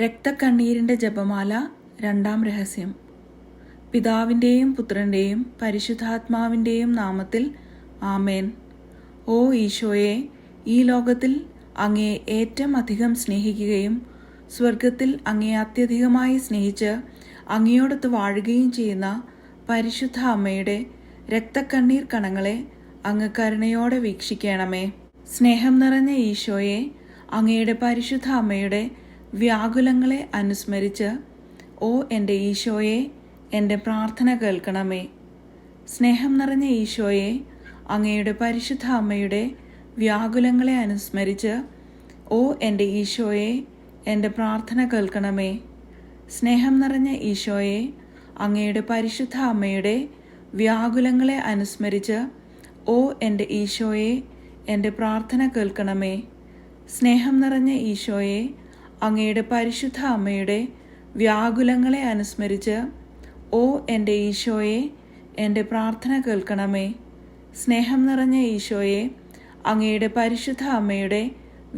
രക്തക്കണ്ണീരിന്റെ ജപമാല രണ്ടാം രഹസ്യം. പിതാവിന്റെയും പുത്രന്റെയും പരിശുദ്ധാത്മാവിന്റെയും നാമത്തിൽ ആമേൻ. ഓ ഈശോയെ ഈ ലോകത്തിൽ അങ്ങയെ ഏറ്റവും അധികം സ്നേഹിക്കുകയും സ്വർഗത്തിൽ അങ്ങയെ അത്യധികമായി സ്നേഹിച്ച് അങ്ങയോടൊത്ത് വാഴുകയും ചെയ്യുന്ന പരിശുദ്ധ അമ്മയുടെ രക്തക്കണ്ണീർ കണങ്ങളെ അങ്ങ് കരുണയോടെ വീക്ഷിക്കണമേ. സ്നേഹം നിറഞ്ഞ ഈശോയെ അങ്ങയുടെ പരിശുദ്ധ അമ്മയുടെ വ്യാകുലങ്ങളെ അനുസ്മരിച്ച് ഓ എന്റെ ഈശോയെ എന്റെ പ്രാർത്ഥന കേൾക്കണമേ. സ്നേഹം നിറഞ്ഞ ഈശോയെ അങ്ങയുടെ പരിശുദ്ധ അമ്മയുടെ വ്യാകുലങ്ങളെ അനുസ്മരിച്ച് ഓ എന്റെ ഈശോയെ എന്റെ പ്രാർത്ഥന കേൾക്കണമേ. സ്നേഹം നിറഞ്ഞ ഈശോയെ അങ്ങയുടെ പരിശുദ്ധ അമ്മയുടെ വ്യാകുലങ്ങളെ അനുസ്മരിച്ച് ഓ എന്റെ ഈശോയെ എന്റെ പ്രാർത്ഥന കേൾക്കണമേ. സ്നേഹം നിറഞ്ഞ ഈശോയെ അങ്ങയുടെ പരിശുദ്ധ അമ്മയുടെ വ്യാകുലങ്ങളെ അനുസ്മരിച്ച് ഓ എന്റെ ഈശോയെ എന്റെ പ്രാർത്ഥന കേൾക്കണമേ. സ്നേഹം നിറഞ്ഞ ഈശോയെ അങ്ങയുടെ പരിശുദ്ധ അമ്മയുടെ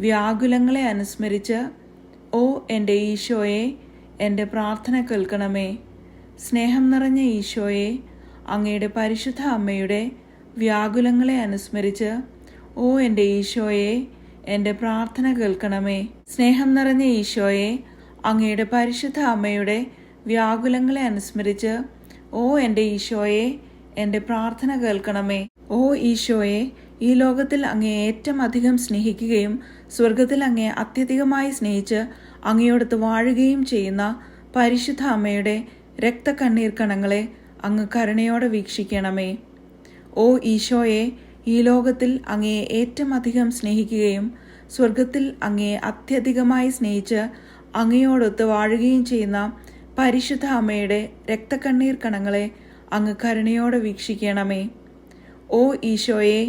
വ്യാകുലങ്ങളെ അനുസ്മരിച്ച് ഓ എന്റെ ഈശോയെ എന്റെ പ്രാർത്ഥന കേൾക്കണമേ. സ്നേഹം നിറഞ്ഞ ഈശോയെ അങ്ങയുടെ പരിശുദ്ധ അമ്മയുടെ വ്യാകുലങ്ങളെ അനുസ്മരിച്ച് ഓ എന്റെ ഈശോയെ എന്റെ പ്രാർത്ഥന കേൾക്കണമേ. സ്നേഹം നിറഞ്ഞ ഈശോയെ അങ്ങയുടെ പരിശുദ്ധ അമ്മയുടെ വ്യാകുലങ്ങളെ അനുസ്മരിച്ച് ഓ എന്റെ ഈശോയെ എന്റെ പ്രാർത്ഥന കേൾക്കണമേ. ഓ ഈശോയെ ഈ ലോകത്തിൽ അങ്ങേ ഏറ്റവും അധികം സ്നേഹിക്കുകയും സ്വർഗത്തിൽ അങ്ങേ അത്യധികമായി സ്നേഹിച്ച് അങ്ങയോടത്ത് വാഴുകയും ചെയ്യുന്ന പരിശുദ്ധ അമ്മയുടെ രക്തക്കണ്ണീർ കണങ്ങളെ അങ്ങ് കരുണയോടെ വീക്ഷിക്കണമേ. ഓ ഈശോയെ ഈ ലോകത്തിൽ അങ്ങയെ ഏറ്റവും അധികം സ്നേഹിക്കുകയും സ്വർഗത്തിൽ അങ്ങയെ അത്യധികമായി സ്നേഹിച്ച് അങ്ങയോടൊത്ത് വാഴുകയും ചെയ്യുന്ന പരിശുദ്ധ അമ്മയുടെ രക്തക്കണ്ണീർ കണങ്ങളെ അങ്ങ് കരുണയോടെ വീക്ഷിക്കണമേ. ഓ ഈശോയെ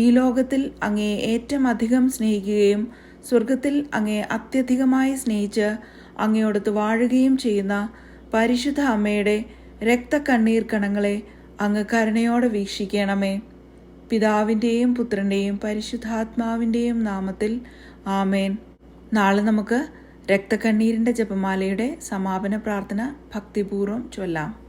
ഈ ലോകത്തിൽ അങ്ങയെ ഏറ്റവും അധികം സ്നേഹിക്കുകയും സ്വർഗത്തിൽ അങ്ങയെ അത്യധികമായി സ്നേഹിച്ച് അങ്ങയോടൊത്ത് വാഴുകയും ചെയ്യുന്ന പരിശുദ്ധ അമ്മയുടെ രക്തക്കണ്ണീർ കണങ്ങളെ അങ്ങ് കരുണയോടെ വീക്ഷിക്കണമേ. പിതാവിന്റെയും പുത്രന്റെയും പരിശുദ്ധാത്മാവിന്റെയും നാമത്തിൽ ആമേൻ. നാളെ നമുക്ക് രക്തക്കണ്ണീരിന്റെ ജപമാലയുടെ സമാപന പ്രാർത്ഥന ഭക്തിപൂർവം ചൊല്ലാം.